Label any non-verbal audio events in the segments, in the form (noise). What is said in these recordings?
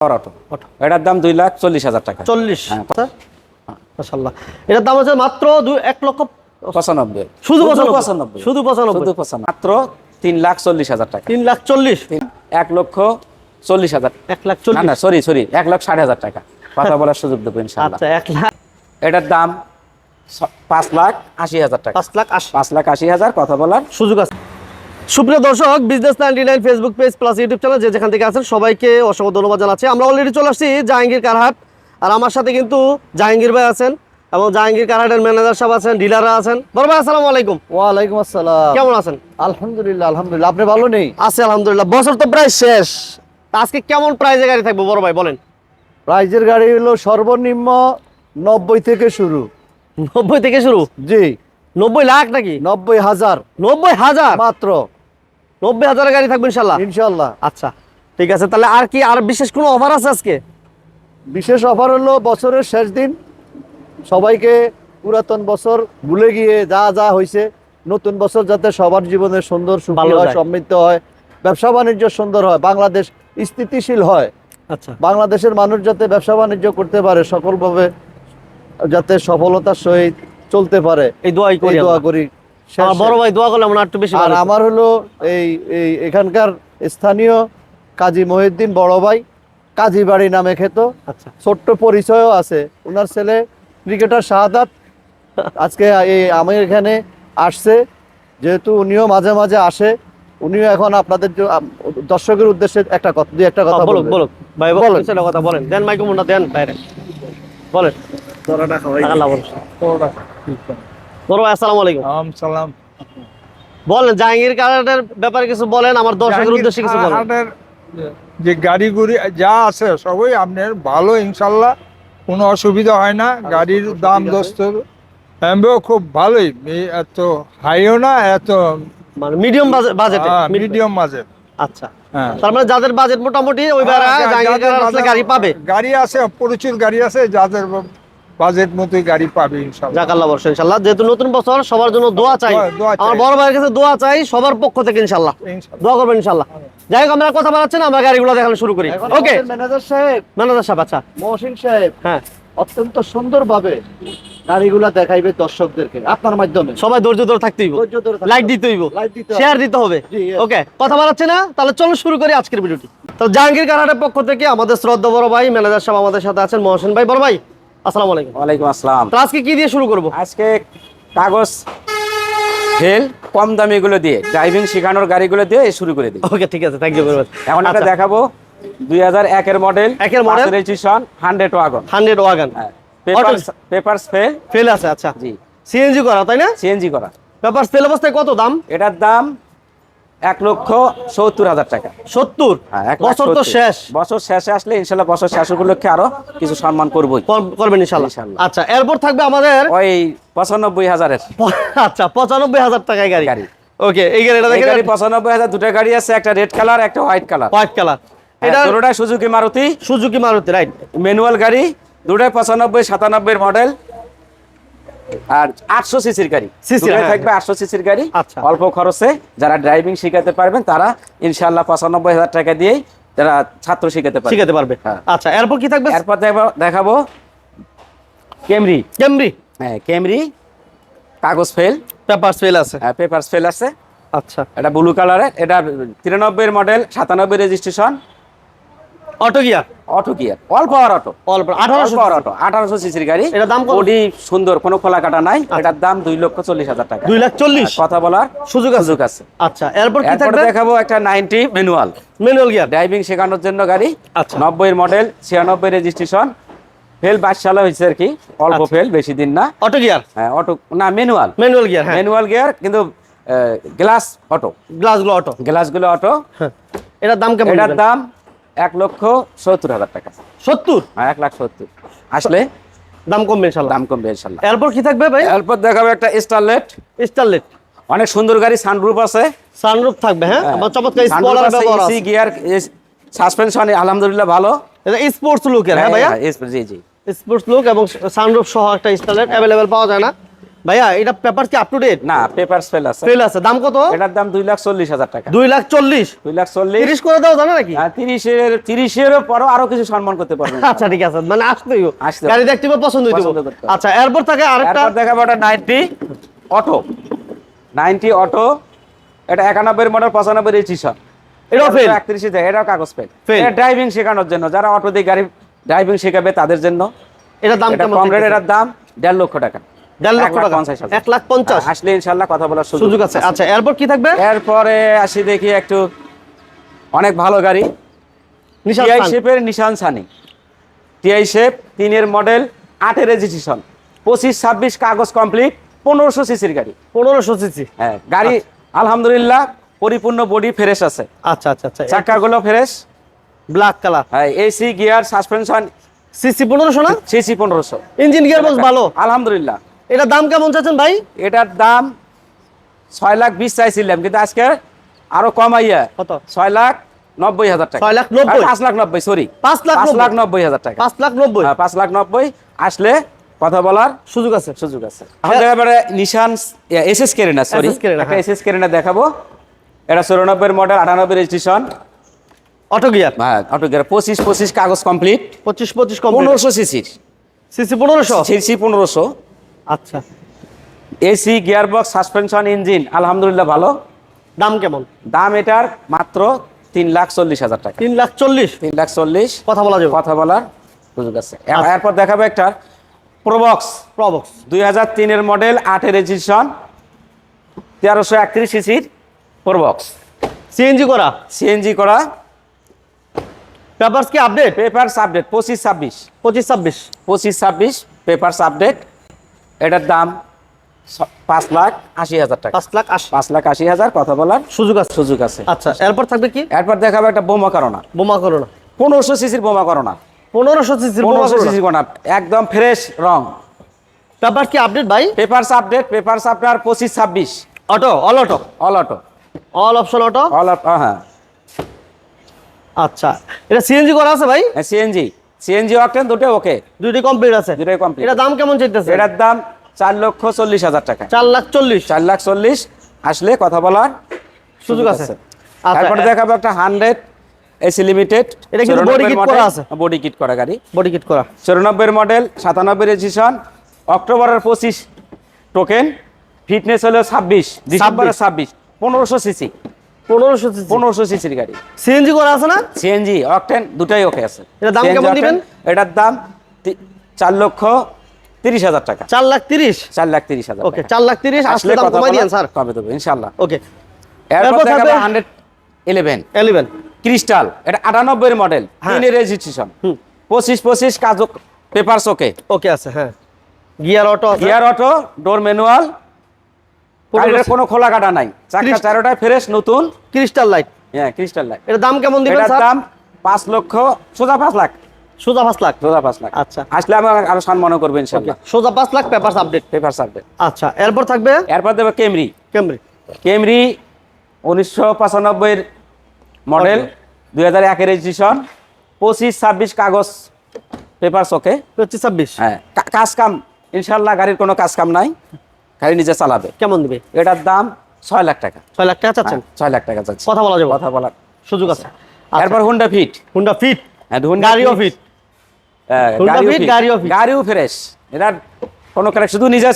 পাওয়ার auto. Auto. এটার দাম দুই লাখ চল্লিশ হাজার টাকা। চল্লিশ। হ্যাঁ। মাসাল্লাহ এটার দাম হচ্ছে মাত্র দুই এক লক্ষ পঁচানব্বই। শুধু পঁচানব্বই। শুধু পঁচানব্বই। শুধু পঁচানব্বই। মাত্র তিন লাখ চল্লিশ হাজার টাকা। তিন লাখ চল্লিশ। এক লক্ষ চল্লিশ হাজার। এক লাখ চল্লিশ। না সরি সরি এক লাখ ষাট হাজার টাকা। কথা বলার সুযোগ দেবো ইনশাল্লাহ আচ্ছা এক লাখ এটার দাম পাঁচ লাখ আশি হাজার টাকা। পাঁচ লাখ আশি। পাঁচ লাখ আশি হাজার কথা বলার সুযোগ আছে। সুপ্রিয় দর্শক business ninety nine Facebook page plus YouTube channel যে যেখান থেকে আছেন সবাইকে অসংখ্য ধন্যবাদ জানাচ্ছি। আমরা অলরেডি চলে আসছি জাহাঙ্গীর কারহাট। আর আমার সাথে কিন্তু জাহাঙ্গীর ভাই আছেন এবং জাহাঙ্গীর কারহাটের ম্যানেজার সাহেব আছেন ডিলাররা আছেন। বড় ভাই আসসালামু আলাইকুম। ওয়ালাইকুম আসসালাম। কেমন আছেন? আলহামদুলিল্লাহ আলহামদুলিল্লাহ। আপনি ভালো নেই? আছে আলহামদুলিল্লাহ। বছর তো প্রায় শেষ। আজকে কেমন প্রাইজের গাড়ি থাকব বড় ভাই বলেন। প্রাইজের গাড়ি হলো সর্বনিম্ন নব্বই থেকে শুরু। নব্বই থেকে শুরু? জি। নব্বই লাখ নাকি? নব্বই হাজার। নব্বই হাজার? মাত্র। নব্বই হাজারের গাড়ি থাকবে ইনশাল্লাহ ইনশাল্লাহ আচ্ছা ঠিক আছে তাহলে আর কি আর বিশেষ কোনো অফার আছে আজকে? বিশেষ অফার হলো বছরের শেষ দিন সবাইকে পুরাতন বছর ভুলে গিয়ে যা যা হয়েছে নতুন বছর যাতে সবার জীবনে সুন্দর সুখী হয় সমৃদ্ধ হয় ব্যবসা বাণিজ্য সুন্দর হয় বাংলাদেশ স্থিতিশীল হয়। আচ্ছা। বাংলাদেশের মানুষ যাতে ব্যবসা বাণিজ্য করতে পারে সকলভাবে যাতে সফলতার সহিত চলতে পারে এই দোয়াই করি দোয়া করি। আমার বড় ভাই দোয়া করলে আমরা একটু বেশি আর আমার হলো এই এই এখানকার স্থানীয় কাজী মহিউদ্দিন বড় ভাই কাজী বাড়ি নামে খেত আচ্ছা। ছোট্ট পরিচয়ও আছে। ওনার ছেলে ক্রিকেটার শাহাদাত। আজকে এই আমি এখানে আসছে যেহেতু উনিও মাঝে মাঝে আসে উনিও এখন আপনাদের দর্শকের উদ্দেশ্যে একটা কথা দুই একটা কথা বলুন বলুক বলবেন। বলুক ভাই বলেন। বলেন। সেটা কথা বলেন। দেন মাইক্রোফোনটা দেন বাইরে। বলেন। আল্লাহ বলুন। বড় আসসালামু আলাইকুম। সালাম। বলেন জাহাঙ্গীর কার্ডের ব্যাপারে কিছু বলেন আমার দর্শকের উদ্দেশ্যে কিছু বলেন। যে গাড়ি গুড়ি যা আছে সবই আপনার ভালো ইনশাল্লাহ। কোনো অসুবিধা হয় না গাড়ির দাম দোস্ত এমবেও খুব ভালোই। এত হাইও না এত মানে মিডিয়াম বাজেট মিডিয়াম বাজেট আচ্ছা। হ্যাঁ। তার মানে যাদের বাজেট মোটামুটি ওই হ্যাঁ, গাড়ি পাবে। গাড়ি আছে প্রচুর গাড়ি আছে যাদের বাজেট মতোই গাড়ি পাবে ইনশাল্লাহ যাক আল্লাহ বর্ষ ইনশাল্লাহ যেহেতু নতুন বছর সবার জন্য দোয়া চাই। দোয়া- চাই। আমার বড় ভাইয়ের কাছে দোয়া চাই সবার পক্ষ থেকে ইনশাল্লাহ ইনশাল্লাহ। দোয়া করবেন ইনশাল্লাহ যাই হোক আমরা কথা বলাচ্ছেন আমরা গাড়িগুলো দেখানো শুরু করি। ওকে ম্যানেজার সাহেব। ম্যানেজার সাহেব আচ্ছা। মহসিন সাহেব হ্যাঁ। অত্যন্ত সুন্দরভাবে গাড়িগুলা দেখাইবে দর্শকদেরকে আপনার মাধ্যমে। সবাই ধৈর্য ধরে থাকতে হইব। ধৈর্য ধরে থাকতে লাইক দিতে হইব। শেয়ার দিতে হবে। ওকে কথা বলাচ্ছে না তাহলে চলো শুরু করি আজকের ভিডিওটি। তো জাহাঙ্গীর কারাটের পক্ষ থেকে আমাদের শ্রদ্ধা বড় ভাই ম্যানেজার সাহেব আমাদের সাথে আছেন মহসেন ভাই। বড় ভাই আসসালামু আলাইকুম। ওয়ালাইকুম আসসালাম। তো আজকে কি দিয়ে শুরু করব? আজকে কাগজ ফেল কম দামি এগুলো দিয়ে ড্রাইভিং শেখানোর গাড়িগুলো দিয়ে শুরু করে দিই। ওকে ঠিক আছে থ্যাংক ইউ ভেরি মাচ এখন একটা দেখাবো দুই হাজার একের মডেল আচ্ছা। একের model? Registration hundred wagon hundred wagon papers papers fail fail আছে আচ্ছা। জি। সিএনজি করা তাই না? সিএনজি করা। ব্যাপার ফেল অবস্থায় কত দাম? এটার দাম এক লক্ষ সত্তর হাজার টাকা। সত্তর? হ্যাঁ, বছর তো শেষ। বছর শেষে আসলে ইনশাল্লাহ বছর শেষ উপলক্ষে আরও কিছু সম্মান করবোই। কর- করবেন ইনশাল্লাহ। আচ্ছা এরপর থাকবে আমাদের ওই পঁচানব্বই হাজারের। আচ্ছা পঁচানব্বই হাজার টাকায় গাড়ি। গাড়ি। ওকে এই গাড়িটা দেখেন। গাড়ি পঁচানব্বই হাজার দুটো গাড়ি আছে একটা রেড কালার একটা হোয়াইট কালার। White colour. এটা এটা দুটোটা Suzuki Maruti. Suzuki Maruti right. Manual গাড়ি দুটোই পঁচানব্বই সাতানব্বই মডেল। আর আটশো সিসির গাড়ি। হ্যাঁ, থাকবে আটশো সিসির গাড়ি। আচ্ছা। অল্প খরচে যারা ড্রাইভিং শিখাতে পারবেন তারা ইনশাল্লাহ পঁচানব্বই হাজার টাকা দিয়েই যারা ছাত্র শিখাতে পারবে। শিখাতে পারবে। হ্যাঁ। আচ্ছা এরপর কি থাকবে? এরপর দেখাবো- দেখাবো ক্যামরি ক্যামরি হ্যাঁ ক্যামরি কাগজ ফেল পেপার ফেল আছে। হ্যাঁ পেপার ফেল আছে। আচ্ছা। এটা ব্লু কালারের এটা তিরানব্বই মডেল সাতানব্বই registration auto gear auto gear all power auto অল্প আঠারোশো পাওয়ার অটো আঠারোশো সিসির গাড়ি। এটার দাম? বডি সুন্দর কোনো খোলা কাটা নাই এটার দাম দুই লক্ষ চল্লিশ হাজার টাকা। দুই লাখ চল্লিশ? কথা বলার সুযোগ সুযোগ আছে। আচ্ছা এরপর কি থাকবে? দেখাবো একটা ninety manual manual gear driving শেখানোর জন্য গাড়ি। আচ্ছা। নব্বই মডেল ছিয়ানব্বই রেজিস্ট্রেশন ফেল বাইশ সালে হয়েছে আর কি। অল্প আচ্ছা। ফেল বেশি দিন না। অটো গিয়ার হ্যাঁ অটো না manual manual gear manual gear কিন্তু গ্লাস অটো গ্লাসগুলো অটো গ্লাসগুলো অটো এটার দাম কেমন এটার দাম এক লক্ষ সত্তর হাজার টাকা। সত্তর? হ্যাঁ এক লাখ সত্তর। আসলে দাম কমবে ইনশাল্লাহ দাম কমবে ইনশাল্লাহ এরপর কি থাকবে ভাই? এরপর দেখাবো একটা স্টারলেট স্টারলেট অনেক সুন্দর গাড়ি সানরুফ আছে। সানরুফ থাকবে হ্যাঁ? আমার চমৎকার স্পলার ব্যবহার আছে। গিয়ার সাসপেনশন আলহামদুলিল্লাহ ভালো। এটা স্পোর্টস লুকের হ্যাঁ ভাইয়া? হ্যাঁ, জি জি। স্পোর্টস লুক এবং সানরুফ সহ একটা স্টারলেট অ্যাভেলেবেল পাওয়া যায় না। ভাইয়া এটা পেপার কি আপ টু ডেট না পেপার ফেল আছে। ফেল আছে। দাম কত? এটার দাম দুই লাখ চল্লিশ হাজার টাকা। দুই লাখ চল্লিশ? দুই লাখ চল্লিশ। তিরিশ করে দাও জানো নাকি? তিরিশের পরও আরও কিছু সম্মান করতে পারবেন আচ্ছা ঠিক আছে। মানে আসতেই আসতে গাড়ি দেখতে পছন্দ হইতে। আচ্ছা এরপর থাকে আরেকটা। এরপর দেখাবো এটা নাইনটি অটো নাইনটি অটো এটা একানব্বই মডেল পঁচানব্বই রেজিস্ট্রেশন এটাও fail? একত্রিশে দেয় এটাও কাগজ Fail? ড্রাইভিং শেখানোর জন্য। যারা অটো দিয়ে গাড়ি ড্রাইভিং শেখাবে তাদের জন্য। এটার দাম এটা কম রেট এটার দাম দেড় লক্ষ টাকা। দেড় লক্ষ টাকা। এক লাখ পঞ্চাশ। হ্যাঁ, আসলে ইনশাল্লাহ কথা বলার সুযোগ আছে। আচ্ছা এরপর কি থাকবে? এরপরে আসি দেখি একটু অনেক ভালো গাড়ি। টিআই শেপের নিশান সানি। টিআই শেপ তিনের মডেল আটের রেজিস্ট্রেশন। পঁচিশ ছাব্বিশ কাগজ কমপ্লিট পনেরোশো সিসির গাড়ি। পনেরোশো সিসি। হ্যাঁ গাড়ি আলহামদুলিল্লাহ পরিপূর্ণ বডি ফ্রেশ আছে। আচ্ছা আচ্ছা আচ্ছা। চাকাগুলো ফ্রেশ। Black colour. হ্যাঁ এসি গিয়ার সাসপেনশন। সিসি পনেরোশো না? সিসি পনেরোশো। ইঞ্জিন গিয়ার বক্স ভালো। আলহামদুলিল্লাহ। এটা দাম কেমন চাচ্ছেন ভাই? এটার দাম ছয় লাখ বিশ চাইছিলাম কিন্তু আজকে আরও কমাইয়া কত? ছয় লাখ নব্বই হাজার টাকা। ছয় লাখ নব্বই? পাঁচ লাখ নব্বই সরি পাঁচ লাখ পাঁচ লাখ নব্বই হাজার টাকা। পাঁচ লাখ নব্বই? হ্যাঁ, পাঁচ লাখ নব্বই। আসলে কথা বলার সুযোগ আছে। সুযোগ আছে। আমাদের এবারে নিশান এস এস কেরেনা সরি হ্যাঁ। এস এস কেরেনা দেখাবো। এটা চৌরানব্বই মডেল আটানব্বই রেজিস্ট্রেশন অটো গিয়ার হ্যাঁ অটো গিয়ার পঁচিশ পঁচিশ কাগজ কমপ্লিট পঁচিশ পঁচিশ কম পনেরোশো সিসির সিসি পনেরোশো? সিসি পনেরোশো। আচ্ছা। AC gear box suspension engine আলহামদুলিল্লাহ ভালো। দাম কেমন? দাম এটার মাত্র তিন লাখ চল্লিশ হাজার টাকা। তিন লাখ চল্লিশ? তিন লাখ চল্লিশ। কথা বলা যাবে। কথা বলার সুযোগ আছে। আচ্ছা। এরপর দেখাবো একটা প্রবক্স প্রবক্স দুই হাজার তিনের মডেল আটের রেজিস্ট্রেশন তেরোশো একত্রিশ সিসির প্রবক্স সিএনজি করা? সিএনজি করা। পেপারস কি আপডেট পেপারস আপডেট পঁচিশ ছাব্বিশ। পঁচিশ ছাব্বিশ। পঁচিশ ছাব্বিশ পেপারস আপডেট এটার দাম পাঁচ লাখ আশি হাজার টাকা। পাঁচ লাখ আশি। পাঁচ লাখ আশি হাজার কথা বলার সুযোগ আছে সুযোগ আছে। আচ্ছা এরপর থাকবে কি? এরপর দেখাবো একটা বোমা করোনা। বোমা করোনা। পনেরোশো সিসির বোমা করোনা। পনেরোশো সিসির পনেরোশো সিসির কোনা একদম ফ্রেশ রং। পেপার কি আপডেট ভাই? পেপারস আপডেট পেপারস আপনার পঁচিশ ছাব্বিশ। Auto all auto all auto all option auto all হ্যাঁ। আচ্ছা এটা সিএনজি করা আছে ভাই? হ্যাঁ সিএনজি সিএনজি অকটেন দুটো ওকে দুইটি কমপ্লিট আছে। দুটোই complete। এটা দাম কেমন চাইতেছে? এটার দাম চার লক্ষ চল্লিশ হাজার টাকা। চার লাখ চল্লিশ। চার লাখ চল্লিশ। আসলে কথা বলার সুযোগ আছে। আচ্ছা, তারপরে দেখাবো একটা হান্ড্রেড এসি লিমিটেড এটা কিন্তু body kit করা আছে। বডি কিট করা গাড়ি। বডি কিট করা। চৌরানব্বই মডেল সাতানব্বই রেজিস্ট্রেশন অক্টোবরের পঁচিশ টোকেন ফিটনেস হলো ছাব্বিশ ডিসেম্বরের ছাব্বিশ পনেরোশো সিসি পনেরোশো পনেরোশো সিসির গাড়ি। সিএনজি করা আছে না? সিএনজি অকটেন দুটাই ওকে আছে। এটার দাম কেমন দিবেন? এটার দাম চার লক্ষ তিরিশ হাজার টাকা। চার লাখ তিরিশ? চার লাখ তিরিশ হাজার ওকে চার লাখ তিরিশ আসলে দাম কমাই দিয়েন স্যার। কমে দেবো ইনশাল্লাহ ওকে এরপর এরপর থাকবে- হান্ড্রেড ইলেভেন এলিভেন ক্রিস্টাল এটা আটানব্বই মডেল হ্যাঁ। রেজিস্ট্রেশন পঁচিশ পঁচিশ কাজ পেপার ওকে ওকে আছে হ্যাঁ। Gear auto gear auto door manual গাড়িটার কোনো খোলা কাটা নাই। চারটা Crystal- চারোটায় ফ্রেশ নতুন। Crystal light. হ্যাঁ ক্রিস্টাল লাইট। এটার দাম কেমন দিবেন স্যার? দাম পাঁচ লক্ষ সোজা পাঁচ লাখ। সোজা পাঁচ লাখ? সোজা পাঁচ লাখ। আচ্ছা। আসলে আমি আরও সম্মান করব ওকে ইনশাল্লাহ সোজা পাঁচ lakh paper update. Paper subject আচ্ছা এরপর থাকবে? এরপর দেবো কেমরি। ক্যামরি কেমরি উনিশশো পঁচানব্বইয়ের মডেল দুই হাজার একের রেজিস্ট্রেশন পঁচিশ ছাব্বিশ কাগজ পেপার ওকে পঁচিশ ছাব্বিশ। হ্যাঁ কাজ কাম ইনশাল্লাহ গাড়ির কোনো কাজ কাম নাই। গাড়ি নিজে চালাবে। কেমন দিবে? এটার দাম ছয় লাখ টাকা। ছয় লাখ টাকা চাচ্ছেন? হ্যাঁ, ছয় লাখ টাকা যাচ্ছে কথা বলা যাবে। কথা বলার সুযোগ আছে। এরপর হুন্ডা ফিট হুন্ডা ফিট হ্যাঁ, গাড়িও ফিট হ্যাঁ, Honda গাড়িও fit, গাড়িও। ফ্রেশ এটার কোনো কারেক্ট শুধু নিজে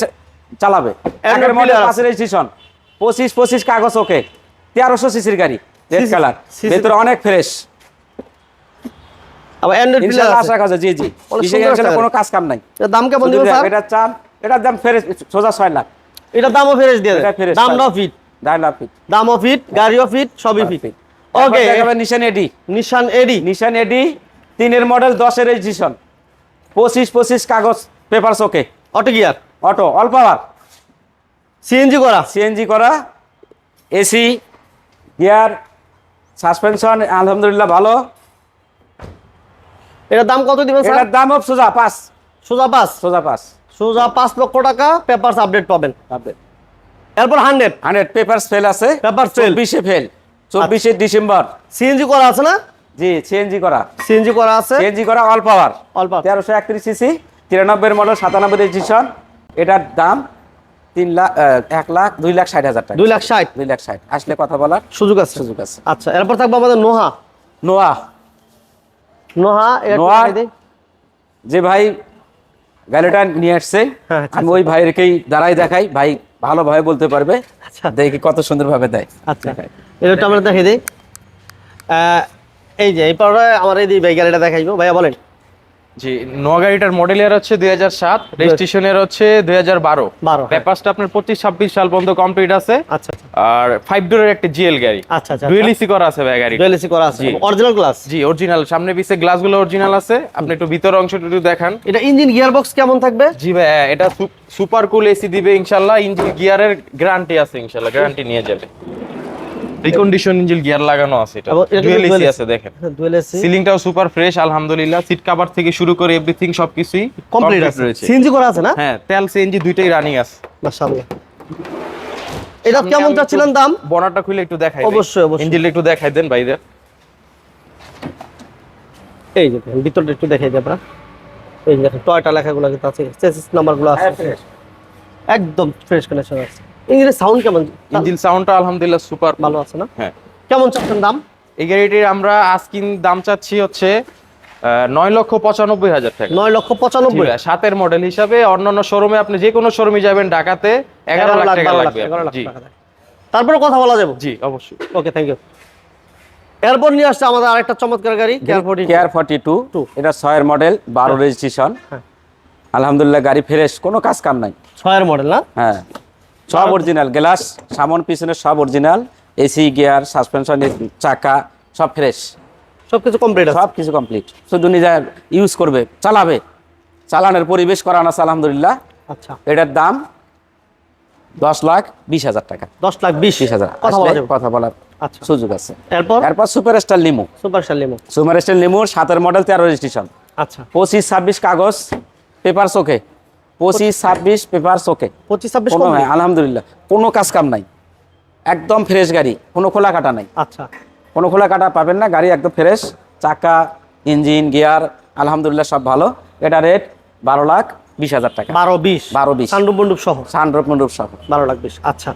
চালাবে। একের মডেল আছে। রেজিস্ট্রেশন পঁচিশ পঁচিশ কাগজ ওকে তেরোশো সিসির গাড়ি রেড কালার ভেতরে অনেক ফ্রেশ আবার অ্যান্ড্রয়েড ইনশাল্লাহ আছে। জি জি। কোনো কাজ কাম নাই। দাম কেমন দিবেন স্যার? এটার চান এটার দাম ফ্রেশ সোজা ছয় লাখ। এটার দামও ফেরেস দিয়ে ফেরেশ দামটাও ফিট লাখ। ফিট। দামও ফিট গাড়িও ফিট সবই fit. Okay okay Nissan AD Nissan AD Nissan AD তিনের মডেল দশের রেজিস্ট্রেশন পঁচিশ পঁচিশ কাগজ paper okay auto gear auto all power CNG করা? সিএনজি করা। এসি গিয়ার সাসপেনশন আলহামদুলিল্লাহ ভালো। এটার দাম কত দিবেন স্যার? এটার দাম সোজা পাঁচ। সোজা পাঁচ? সোজা পাঁচ। সোজা পাঁচ লক্ষ টাকা পেপারস আপডেট পাবেন। এরপর হান্ড্রেড হান্ড্রেড পেপারস ফেল আছে। Papers fail। চব্বিশে ফেল চব্বিশে ডিসেম্বর। সিএনজি করা আছে না? জি সিএনজি করা। সিএনজি করা আছে। সিএনজি করা অল পাওয়ার অল্প তেরোশো একত্রিশ সিসি তিরানব্বই মডেল সাতানব্বই রেজিস্ট্রেশন এটার দাম তিন লাখ এক লাখ দুই লাখ ষাট হাজার টাকা। দুই লাখ ষাট। দুই লাখ ষাট। আসলে কথা বলার সুযোগ আছে। সুযোগ আছে। আচ্ছা এরপর থাকব আমাদের নোহা। নোহা। একটু নোহা- যে ভাই গাড়িটা নিয়ে আসছে। হ্যাঁ, আচ্ছা, আমি ওই ভাইয়েরকেই দাঁড়াই দেখাই। ভাই ভালোভাবে বলতে পারবে আচ্ছা। দেখি কত সুন্দরভাবে দেয়। আচ্ছা। এটা আমরা দেখাই দিই। এই যে এই পাওয়াটা আমার এই ভাই গ্যালেটা দেখাইবো। ভাইয়া বলেন। জি নোয়া গাড়িটার মডেল ইয়ার হচ্ছে দুই হাজার সাত রেজিস্ট্রেশনের হচ্ছে দুই হাজার বারো। বারো হ্যাঁ। পেপারসটা আপনার পঁচিশ ছাব্বিশ সাল পর্যন্ত কমপ্লিট আছে। আচ্ছা আচ্ছা। আর ফাইভ ডোরের একটা জিএল গাড়ি। আচ্ছা আচ্ছা ডুয়েল ইসি করা আছে ভাই গাড়ি ডুয়েল এসি করা আছে। অরিজিনাল গ্লাস জি অরিজিনাল সামনে পিছে গ্লাসগুলো অরিজিনাল আছে। আপনি একটু ভিতর অংশটা একটু দেখান। এটা ইঞ্জিন গিয়ার বক্স কেমন থাকবে? জি ভাই হ্যাঁ, এটা সুপার কুল এসি দিবে ইনশাল্লাহ। ইঞ্জিন গিয়ারের গ্যারান্টি আছে ইনশাল্লাহ গ্যারান্টি নিয়ে যাবে। রিকন্ডিশন ইঞ্জিন গিয়ার লাগানো আছে এটা। ডুয়েল এসি আছে দেখেন। ডুয়েল এসি সিলিংটাও সুপার ফ্রেশ আলহামদুলিল্লাহ। সিট কভার থেকে শুরু করে এভরিথিং সবকিছুই কমপ্লিট কমপ্লিট আছে। সিএনজি করা আছে না? হ্যাঁ তেল সিএনজি দুইটাই রানিং আছে। মাশাআল্লাহ। এটা কেমন চাচ্ছিলেন দাম? বনারটা খুলে একটু দেখাই অবশ্যই, অবশ্যই। ইঞ্জিনটা একটু দেখাই দেন ভাইদের। এই যে দেখেন, ভিতরটা একটু দেখাই দিই আপনারা। এই যে টয়টা লেখাগুলো কিন্তু আছে। চেসিস নাম্বারগুলো আছে। একদম ফ্রেশ কন্ডিশন আছে। ইঞ্জিনের সাউন্ড কেমন? ইঞ্জিন সাউন্ডটা আলহামদুলিল্লাহ সুপার ভালো আছে না? হ্যাঁ। কেমন চাচ্ছেন দাম? এই গাড়িটির আমরা আজকিন দাম চাচ্ছি হচ্ছে নয় লক্ষ পঁচানব্বই হাজার টাকা। নয় লক্ষ পঁচানব্বই। সাতের মডেল হিসাবে অন্যান্য শোরুমে আপনি যে কোনো শোরুমে যাবেন ঢাকাতে এগারো লাখ টাকা লাগবে। জি। তারপরে কথা বলা যাবে। জি অবশ্যই। ওকে থ্যাংক ইউ এরপর নিয়ে আসছে আমাদের আরেকটা চমৎকার গাড়ি কেয়ার ফর্টি টু এটা ছয়ের মডেল বারো রেজিস্ট্রেশন হ্যাঁ। আলহামদুলিল্লাহ গাড়ি ফ্রেশ কোনো কাজ কাম নাই। ছয়ের মডেল না? হ্যাঁ। সব অরিজিনাল গ্লাস সামন পিছনে সব অরিজিনাল এসি গিয়ার সাসপেনশন চাকা সব ফ্রেশ সবকিছু কমপ্লিট সব কিছু কমপ্লিট শুধু নিজে ইউজ করবে চালাবে। চালানোর পরিবেশ করানো আছে আলহামদুলিল্লাহ। আচ্ছা। এটার দাম দশ লাখ বিশ হাজার টাকা। দশ লাখ বিশ। বিশ হাজার। কথা বলার আচ্ছা। সুযোগ আছে। এরপর? এরপর super star limo super star limo super star লিমোর সাতের মডেল তেরো রেজিস্ট্রেশন আচ্ছা। পঁচিশ ছাব্বিশ কাগজ পেপার চোখে। পঁচিশ ছাব্বিশ পেপার চোখে পঁচিশ ছাব্বিশ আলহামদুলিল্লাহ। কোনো কাজ কাম নাই। একদম ফ্রেশ গাড়ি কোনো খোলা কাটা নাই। আচ্ছা। কোনো খোলা কাটা পাবেন না গাড়ি একদম ফ্রেশ চাকা ইঞ্জিন গিয়ার আলহামদুলিল্লাহ সব ভালো। এটা রেট বারো লাখ বিশ হাজার টাকা। বারো বিশ? বারো বিশ। সান্ডুপ মন্ডুপ সহ? সানরূপ মন্ডপ সহ। বারো লাখ বিশ আচ্ছা।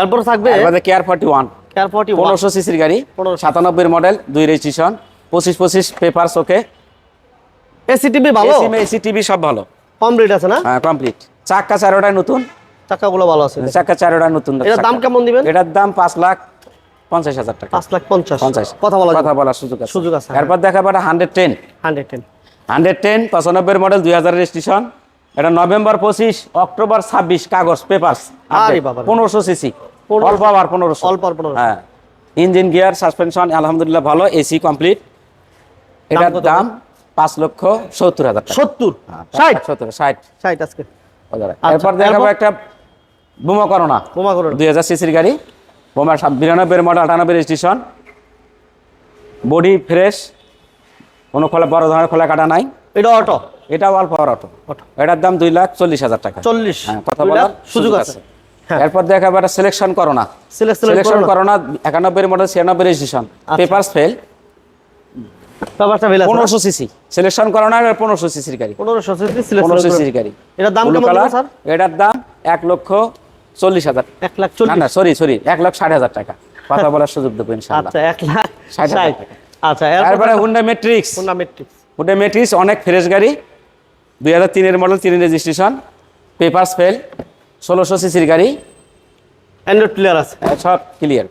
এরপর থাকবে care forty one care forty পনেরোশো সিসির গাড়ি 1500 সাতানব্বই মডেল দুই রেজিস্ট্রেশন পঁচিশ পঁচিশ পেপার চোখে এসি টিভি ভালো? এসি টিভি সব ভালো। কমপ্লিট আছে না? হ্যাঁ কমপ্লিট চাকা চারোটা নতুন। চাকাগুলো ভালো আছে। চাকা চারোটা নতুন এটার দাম কেমন দিবেন? এটার দাম পাঁচ লাখ পঞ্চাশ হাজার টাকা। পাঁচ লাখ পঞ্চাশ। পঞ্চাশ। কথা বলা কথা বলার সুযোগ আছে। সুযোগ আছে, হ্যাঁ। এরপর দেখা পারে hundred ten hundred ten hundred ten পঁচানব্বই মডেল দুই হাজার রেজিস্ট্রেশন এটা নভেম্বর পঁচিশ অক্টোবর ছাব্বিশ কাগজ পেপার্স। পনেরোশো সিসি অল্প আবার পনেরোশো। অল্প আর 1500 হ্যাঁ। ইঞ্জিন গিয়ার সাসপেনশন আলহামদুলিল্লাহ ভালো এসি কমপ্লিট এটার? দাম পাঁচ লক্ষ সত্তর হাজার সত্তর? হ্যাঁ, ষাট? সত্তর ষাট। ষাট আজকে। আচ্ছা, এরপর দেখাবো একটা বোমা করোনা। বোমা করোনা। দুই হাজার সিসির গাড়ি বোমা বিরানব্বই মডেল আটানব্বই রেজিস্ট্রেশন। বডি ফ্রেশ কোনো খোলা বড় ধরনের খোলা কাটা নাই। এটা অটো? এটা অল্প পাওয়ার অটো। এটার দাম দুই লাখ চল্লিশ হাজার টাকা। চল্লিশ। হ্যাঁ কথা বলার সুযোগ আছে। হ্যাঁ। এরপর দেখাবো একটা সিলেকশন করোনা। Selection Corona. একানব্বই মডেল ছিয়ানব্বই রেজিস্ট্রেশন। আচ্ছা। পেপারস ফেল ব্যাপারটা ভেলে আছে পনেরোশো সিসি। সিলেকশন সিসির গাড়ি। পনেরোশো পনেরোশো সিসির গাড়ি। এটার দাম কেমন স্যার এটার দাম লক্ষ চল্লিশ হাজার। এক লাখ না না সরি সরি এক লাখ ষাট হাজার টাকা। কথা (laughs) বলার সুযোগ দেবো ইনশাআল্লাহ। আচ্ছা লাখ। আচ্ছা হুন্ডা হোন্ডা হুন্ডা অনেক ফ্রেশ গাড়ি। দুই হাজার তিনের মডেল তিনের রেজিস্ট্রেশন পেপারস ফেল ষোলোশো সিসির গাড়ি। অ্যান্ড্রয়েড প্লেয়ার আছে। সব ক্লিয়ার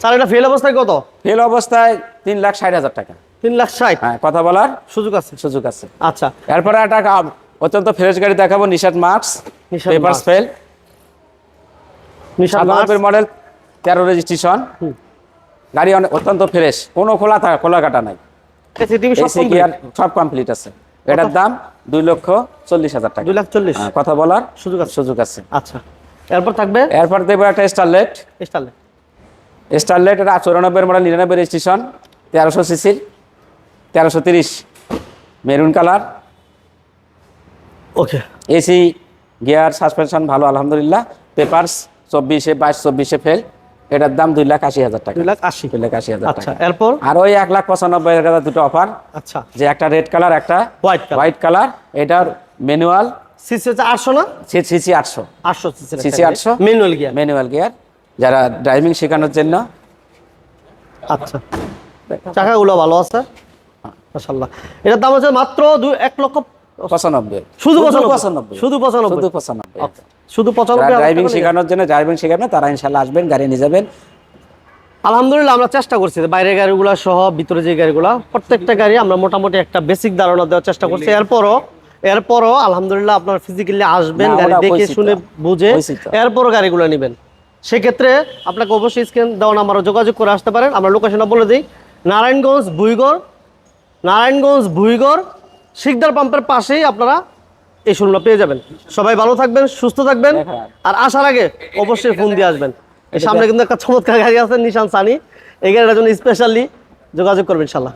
স্যার এটা ফেল অবস্থায় কত? ফেল অবস্থায় তিন লাখ ষাট হাজার টাকা। তিন লাখ ষাট? হ্যাঁ কথা বলার সুযোগ আছে। সুযোগ আছে। আচ্ছা। এরপরে একটা অত্যন্ত ফ্রেশ গাড়ি দেখাবো নিশাদ মার্কস নিশাদ পেপারস ফেল নিশান সাতানব্বই মডেল তেরো রেজিস্ট্রেশন গাড়ি অনেক অত্যন্ত ফ্রেশ কোনো খোলা থাকে খোলা কাটা নাই। সব কমপ্লিট আছে। এটার দাম দুই লক্ষ চল্লিশ হাজার টাকা। দুই লাখ চল্লিশ। হ্যাঁ, কথা বলার সুযোগ আছে। সুযোগ আছে। আচ্ছা। এরপর থাকবে? এরপর দেখব একটা স্টারলেট স্টারলে স্টারলেট এটা চৌরানব্বই মডেল নিরানব্বই রেজিস্ট্রেশন তেরোশো সিসির তেরোশো তিরিশ maroon colour okay AC gear suspension ভালো আলহামদুলিল্লাহ। পেপারস চব্বিশে বাইশ চব্বিশে ফেল এটার দাম দুই লাখ আশি হাজার টাকা। দুই লাখ আশি। দুই লাখ আশি হাজার আচ্ছা টাকা এরপর? আর ওই এক লাখ পঁচানব্বই হাজার দুটো অফার আচ্ছা। যে একটা রেড কালার একটা হোয়াইট হোয়াইট কালার এটার ম্যানুয়াল সিসি হচ্ছে আটশো না? সিসি আটশো। আটশো CC 800 manual gear manual gear যারা ড্রাইভিং শেখানোর জন্য। আচ্ছা। চাকাগুলো ভালো আছে? মাশাল্লাহ এটার দাম হচ্ছে মাত্র এক লক্ষ পঁচানব্বই। শুধু পঁচানব্বই? পঁচানব্বই। শুধু পঁচানব্বই? শুধু পঁচানব্বই শুধু পঁচানব্বই ড্রাইভিং শেখানোর জন্য ড্রাইভিং শেখাবেন তারা ইনশাল্লাহ আসবেন গাড়ি নিয়ে যাবেন। আলহামদুলিল্লাহ আমরা চেষ্টা করছি যে বাইরের গাড়িগুলো সহ ভিতরে যে গাড়িগুলো প্রত্যেকটা গাড়ি আমরা মোটামুটি একটা বেসিক ধারণা দেওয়ার চেষ্টা করছি। এরপরও এরপরও আলহামদুলিল্লাহ আপনারা ফিজিক্যালি আসবেন গাড়ি দেখে শুনে বুঝে। এরপরও গাড়িগুলো নেবেন। সেক্ষেত্রে আপনাকে অবশ্যই স্ক্রিন দেওয়া নাম্বারে যোগাযোগ করে আসতে পারেন। আমরা লোকেশনটা বলে দিই। নারায়ণগঞ্জ ভুইগড়। নারায়ণগঞ্জ ভুইগড় শিকদার পাম্পের পাশেই আপনারা এই শোরুমটা পেয়ে যাবেন। সবাই ভালো থাকবেন সুস্থ থাকবেন। আর আসার আগে অবশ্যই ফোন দিয়ে আসবেন। এই সামনে কিন্তু একটা চমৎকার গাড়ি আছে নিশান সানি এই গাড়িটার জন্য স্পেশালি যোগাযোগ করবেন ইনশাল্লাহ